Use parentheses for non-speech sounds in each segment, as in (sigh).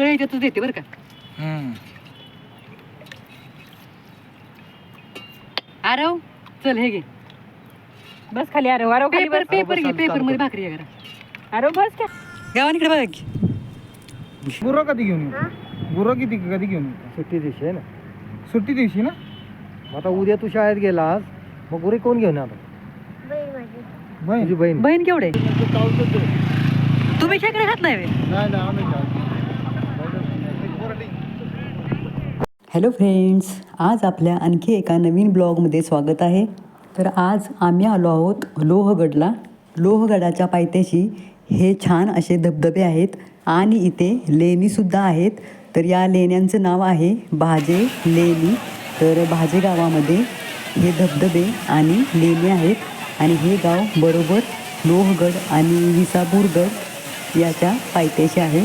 सगळं याच्यातच देते बरं का. हम्म. आरव चल हे घे. बस खाली अरे वारो खाली पेपर बस. पेपर घे पेपर. मध्ये भाकरी आहे करा अरे बस क्या गावानिकडे बघा. की गुरं कधी घेऊन येऊ? गुरं किती कधी घेऊन येऊ? सुट्टी दिवशी आहे ना. सुट्टी दिवशी ना? मग आता उद्या तू शाळेत गेलास मग गुरे कोण घेऊन आला बहीण. तुझी बहीण. बहीण केवढे? तुम्ही खेकडे खात नाही व्हय? नाही नाही आम्ही हॅलो फ्रेंड्स आज आपल्या आणखी एका नवीन ब्लॉगमध्ये स्वागत आहे. तर आज आम्ही आलो आहोत लोहगडला. लोहगडाच्या पायथ्याशी हे छान असे धबधबे आहेत आणि इथे लेणीसुद्धा आहेत. तर या लेण्यांचं नाव आहे भाजे लेणी. तर भाजे गावामध्ये हे धबधबे आणि लेणी आहेत. आणि हे गाव बरोबर लोहगड आणि विसापूरगड याच्या पायथ्याशी आहे.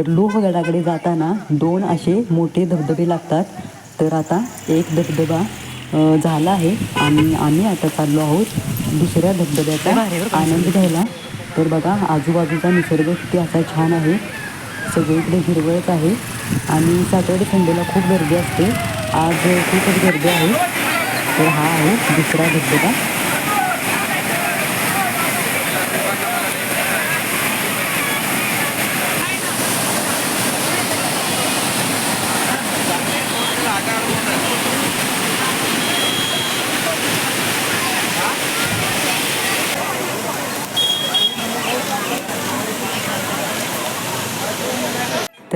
तर लोहगडाकडे जाताना दोन असे मोठे धबधबे लागतात. तर आता एक धबधबा झाला आहे. आणि आम्ही आता चाललो आहोत दुसऱ्या धबधब्याचा आनंद घ्यायला. तर बघा आजूबाजूचा निसर्ग किती असा छान आहे. सगळीकडे हिरवळच आहे. आणि सॅटर्डे संडेला खूप गर्दी असते. आज खूपच गर्दी आहे. तर हा आहे दुसरा धबधबा.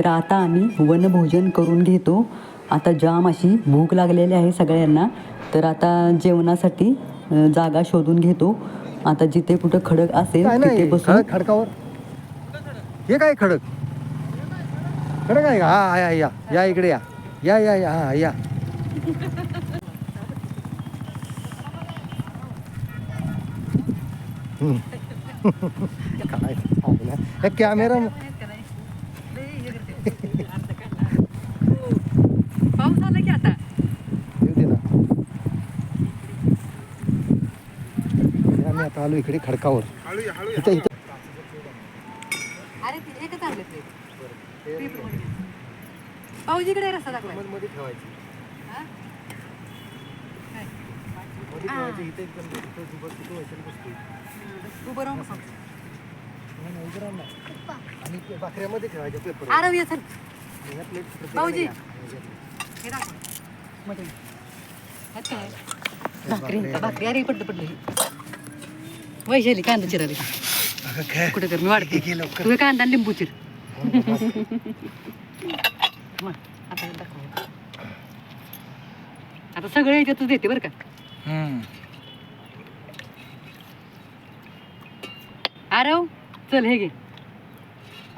तर आता आम्ही वनभोजन करून घेतो. आता जाम अशी भूक लागलेली आहे सगळ्यांना. तर आता जेवणासाठी जागा शोधून घेतो. आता जिथे कुठं खडक असेल तिथे बसून खडक खडकावर. हे काय खडक? खडक आहे का? हा या या या इकडे या. या या या हा या. (laughs) काय? कॅमेरा पाऊस आला की आता? येऊ दे ना. आणि आम्ही आता आलो इकडे खडकावर. इथं इथं. अरे ते एकच आणले ते? पाऊजीकडे रस्ता दाखवायमध्ये ठेवायची. हा? मध्ये इथे एकदम तिथं उभं. आणि ते भाकऱ्यामध्ये ठेवायचे पेपर आरव ये चल. ह्या plate तिकडे भाऊजी. या. हे दाखव. मध्ये. ह्यात काय भाकरी भाकरी अरे पडलं पडलं. वैशाली कांदा चिराली कुठे कर मी वाढते. घे लवकर. तू हे कांदा आणि लिंबू चिर. मग, आता हे. दाखव. आता सगळं याच्यातच देते बरं का. आरव? चल हे घे.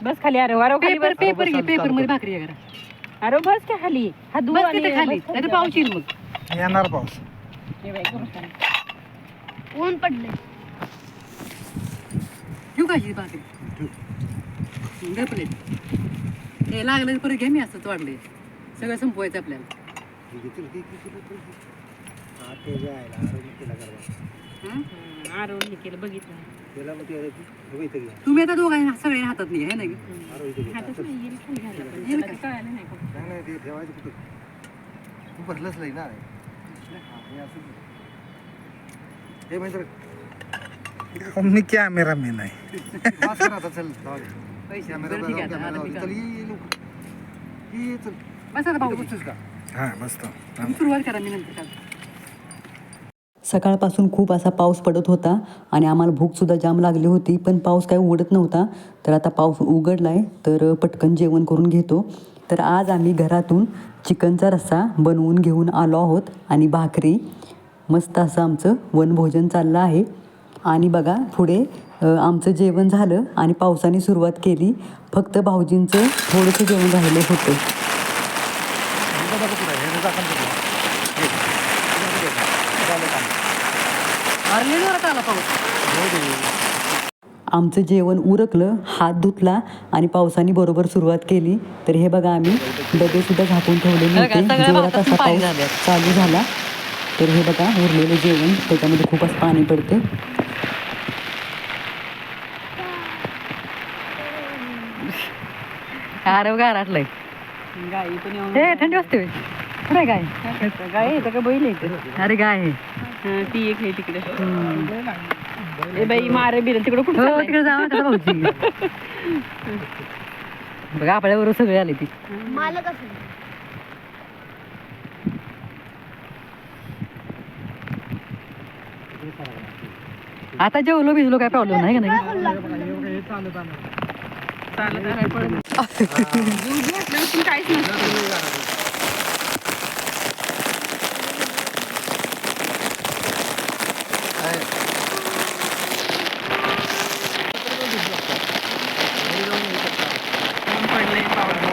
बस खाली अरे वारो खाली पेपर बस. पेपर घे पेपरमध्ये कर. भाकरी आहे करा अरे बस क्या खाली? हात धुवून बस आणि तिथे खाली. बस नाही पाऊस येईल मग. येणार पाऊस. हे बाई, बस खाली. ऊन पडले घेऊ का भाकरी? घे प्लेट. हे लागलं परत घे मी असंच वाढले सगळं संपवायचं आपल्याला. हा, आरोग्य. हं? हं, हे केलं बघितलं. तुम्ही आता दोघांना सगळे हातात नाही आहे ना की? हातच नाही? कळालं नाही का? नाही, नाही, ते ठेवायचं कुठं? तू भरलंच नाही ना हा, हे असं. हे म्हणजे मी कॅमेरामॅन आहे कर आता, चल जाऊ दे. पैसे कॅमेरा बरं, ठीक आहे लाव, आता, कॅमेरा आता लाव. मी चल, चाललो. ये, ये लवकर. ये, ये, चल. बस आता भाऊ इथं बसतोस का हा बसतो सुरुवात करा मी नंतर सकाळपासून खूप असा पाऊस पडत होता आणि आम्हाला भूकसुद्धा जाम लागली होती पण पाऊस काही उघडत नव्हता. तर आता पाऊस उघडला आहे तर पटकन जेवण करून घेतो. तर आज आम्ही घरातून चिकनचा रस्सा बनवून घेऊन आलो आहोत आणि भाकरी. मस्त असं आमचं वनभोजन चाललं आहे. आणि बघा पुढे आमचं जेवण झालं आणि पावसाने सुरुवात केली. फक्त भाऊजींचं थोडंसं जेवण राहिलं होतं हे बघा कुठं आहे, हे झाकण कुठं आहे? हे. हे बघा. झालं हो. आमचं जेवण उरकलं हात धुतला आणि पावसाने बरोबर सुरुवात केली. तर हे बघा आम्ही डबेसुद्धा झाकून ठेवलेले होते. जोरात असा पाऊस चालू झाला. तर हे बघा उरलेलं जेवण त्याच्यामध्ये खूप असं पाणी पडते. अरे गार आटलंय गाई पण हे थंडी वाजते कुठे गाय गाय आहे का बैल आहे? अरे गाय आहे हा, ती एक आहे तिकडे. ए बाई मारे बिर तिकडे कुठे हो तिकडे जा कसं भाऊजी. बघा आपल्याबरोबर सगळे आले ती. मालक असेल आता जेवलो भिजलो काय प्रॉब्लेम नाही का नाही (laughs) चालत आलाय पळत. दूध घातल्यापासून काहीच नसतं ऊन पडलंय पाऊस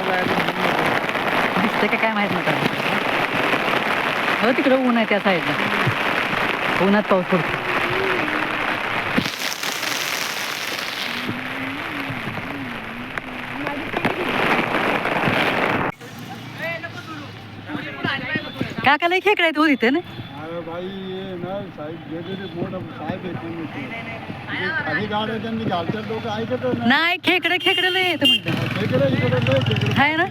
दिसतंय का काय माहीत नाही हो तिकडं ऊन आहे त्या साईडला उन्हात पाऊस पडतो. काकाला खेकडे आहेत हो तिथे ना अरे भाई ये ना साहेब वेगवेगळे मोठ साहेब येते खाली गाड्या त्यांनी घालतात लोक ऐकत ना नाही खेकडे खेकडे लय येतं लय खेकडे आहे ना.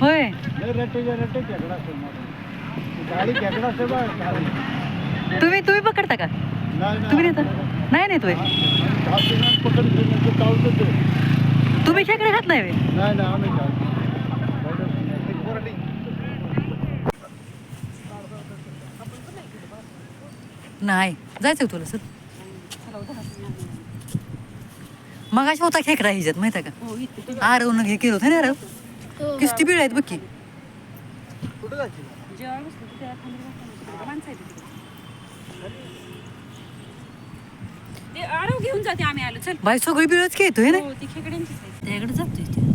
होय. तुम्ही तुम्ही पकडता का नाही तुम्ही नाही नेता नाही नेतोय घालते ना, पकडते ना, ते चावतं ते. तुम्ही खेकडे खात नाही? नाही नाही आम्ही घालतो. नाही जायचं तुला सर मग अशा होता खेकडा ह्याच्यात माहिती आहे हो इथे का आरवून हे केलं होतं ना आरव हो, किस्ती बीळ आहेत बघ की की आरव घेऊन जाते आम्ही आलो. चल. बाई सगळी बिळच की येतोय ना? हो ती खेकड्यांचीच आहे त्याकडे जातोय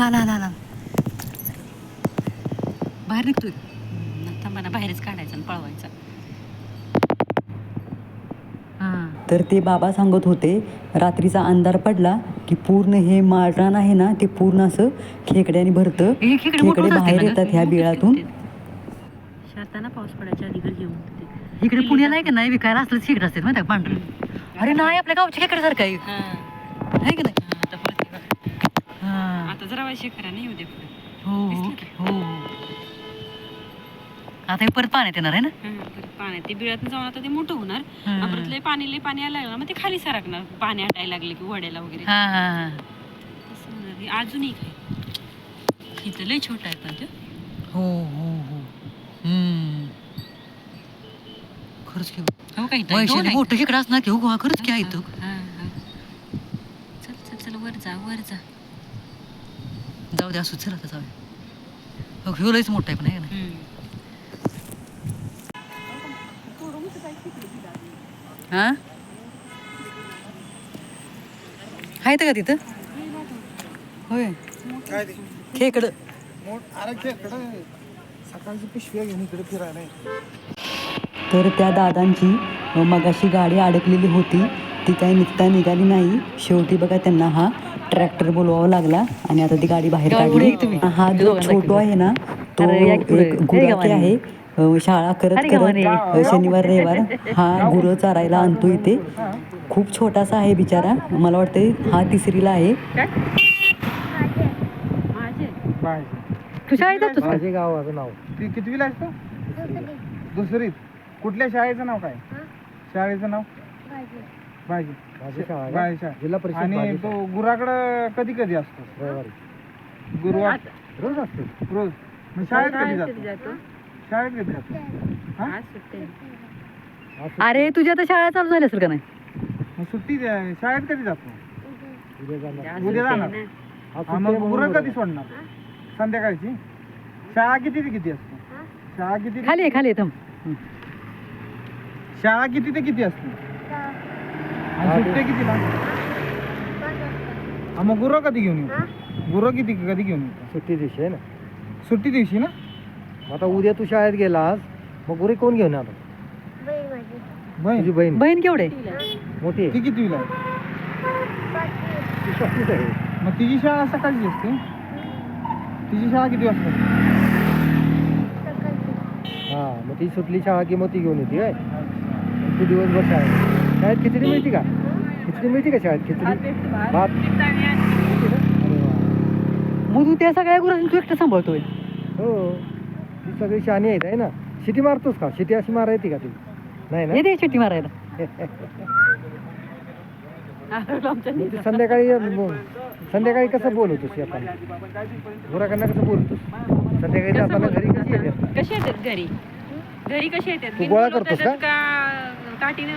आला आला आला. बाहेर निघतोय. ना बाहेरच काढायचा आणि पळवायचा हां तर ते बाबा सांगत होते रात्रीचा अंधार पडला की पूर्ण हे माळरान आहे ना ते पूर्ण असं खेकड्याने भरतं. खेकडे बाहेर? येतात ह्या बिळातून. शाताना पाऊस पडायच्या आधी इकडे पुण्याला आहे का नाही? विकायला असलं खेकडे असतात माहिती पांढरे? अरे नाही आपल्या गावच्या खेकडे सारखं आहे आहे की नाही? आता. हां. जरा वाय शेखरा नाही हो हो हो हो. आता हे परत पाण्यात येणार आहे ना? परत पाण्यात. ते बिळात जाऊन आता ते मोठं होणार. हम्म. परत लय पाणी लय पाणी यायला लागलं ना, मग ते खाली सरकणार. पाणी आटायला लागले की वड्याला वगैरे. हां हां हां. तसं होणार. हे अजून एक आहे. इथं लय छोटा आहे पण ते. हो हो हो. हम्म. खरंच की हो वैशाली मोठं खेकडं असणार की हो गोवा खरंच की आहे तो. चल चल चल वर जा वर जा. जाऊ दे असू चल आता जाऊया. हो ह्यो लयच मोठा आहे पण आहे का नाही? हम्म. हां? आहे का तिथं? होय? खेकडं. मोठ अरे खेकडं सकाळची पिशव्या घेऊन इकडे फिरायला तर त्या दादांची मगाशी गाडी अडकलेली होती. ती काही निघता निघाली नाही. शेवटी बघा त्यांना हा ट्रॅक्टर बोलवावा लागला आणि आता ती गाडी बाहेर काढली. हा जो छोटो आहे ना तो. एक गुराखी. आहे. शाळा करत. करत शनिवार रविवार हा गुरं चारायला आणतो इथे. खूप छोटासा आहे बिचारा. मला वाटते हा तिसरीला आहे. तू शाळेत जातोस का? माझे गावाचं नाव. ती कितवीला असतो दुसरीत. कुठल्या शाळेचं नाव काय? शाळेचं नाव? भाजी. भाजी शाळा जिल्हा परिषद आणि तो गुराकडं कधी कधी असतो? गुरुवार. रोज असतो. रोज. मग शाळेत कधी जातो? जातो? शाळेत कधी जातो हा? आज सुट्टी. अरे तुझी आता शाळा चालू झाली असेल का नाही? मग सुट्टी द्या- शाळेत कधी जातो? उद्या जाणार. हा, मग गुरं कधी सोडणार? संध्याकाळची? शाळा किती ते किती असते? शाळा किती ते- खाली आहे खाली आहे थांब. शाळा किती ते किती असते? आणि सुट्टे कितीला हा, मग गुरं कधी घेऊन येतो गुरं किती कधी घेऊन येतो सुट्टी दिवशी आहे ना? सुट्टी दिवशी ना? मग आता उद्या तू शाळेत गेलास मग गुरे कोण घेऊन आलो बहीण तुझी बहीण. बहीण केवढे? मोठी आहे. ती कितवीला आहे? ती स्वप्नीत आहे. मग तिची शाळा सकाळची असते? तिची शाळा किती वाजता? असते? हा मग ती सुटली शाळा की मग ती घेऊन येते काय मग तू दिवसभर शाळेत शाळेत खिचडी मिळते का? खिचडी मिळते का शाळेत खिचडी? भात? अरे वा. मग. तू त्या सगळ्या गुरांनी तू एकटं सांभाळतोय. हो. ती सगळी शाणी आहेत आहे ना? शिटी मारतोस का? शिटी अशी मारायची का ती? नाही ना? येते शेट्टी मारायला. मग ती संध्याकाळी मग संध्याकाळी कसं बोलवतोस आपण? गुराकडनं कसं बोलतोस संध्याकाळी जाताना घरी कशी कसे येतात घरी? घरी येतात तू गोळा करतोस का? काठीनं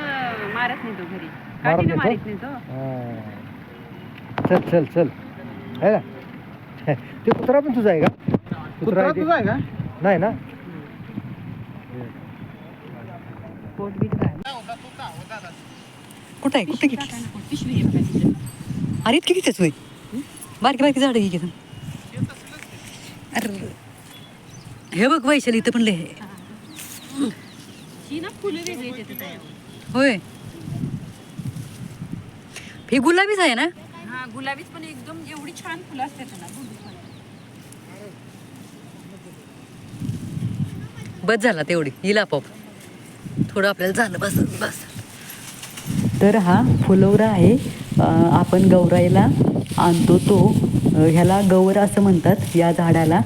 मारत नाही तो घरी. मारत काठीनं नाही मारत नाही तो. हा. चल चल चल. आहे ना? ते कुत्रा पण तुझा आहे का? कुत्रा आहे ते? तुझा आहे का? नाही ना? कुठं आहे? कुठे. अरे इतकी कितीच होय बारकी बारकी झाडं घे अरे. हे बघ वैशाली इथं पण. ही तयार होय. हे गुलाबीच आहे ना? हा गुलाबीच पण एकदम एवढी छान फुलं असतात ना गुलाबी पण. बस झाला तेवढी. येईल आपोआप. थोडं आपल्याला झालं बस बस. तर हा फुलवरा आहे. आपण गौराईला आणतो तो. ह्याला गौर असं म्हणतात या झाडाला.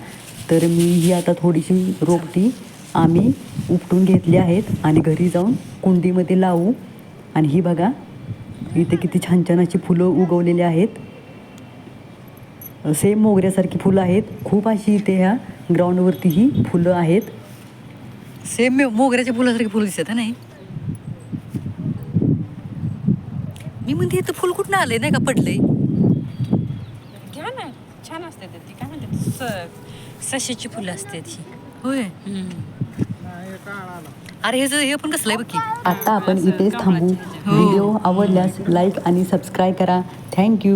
तर मी ही आता थोडीशी रोपटी आम्ही उपटून घेतली आहेत आणि घरी जाऊन कुंडीमध्ये लावू. आणि ही बघा इथे किती छान छान अशी फुलं उगवलेली आहेत. सेम मोगऱ्यासारखी फुलं आहेत. खूप अशी इथे ह्या ग्राउंडवरती ही फुलं आहेत. सेम मोगऱ्याच्या फुलासारखी फुलं दिसत नाही? मी म्हणते इथं फुल कुठनं आलंय नाही का पडलंय? घ्या ना छान असतात ते काय म्हणतात स- सशाची फुलं असतात ही. होय? नाही, काळ आला अरे हे हे पण कसलं आहे बघ की आता आपण इथेच थांबू. व्हिडिओ आवडल्यास लाईक आणि सबस्क्राईब करा. थँक्यू.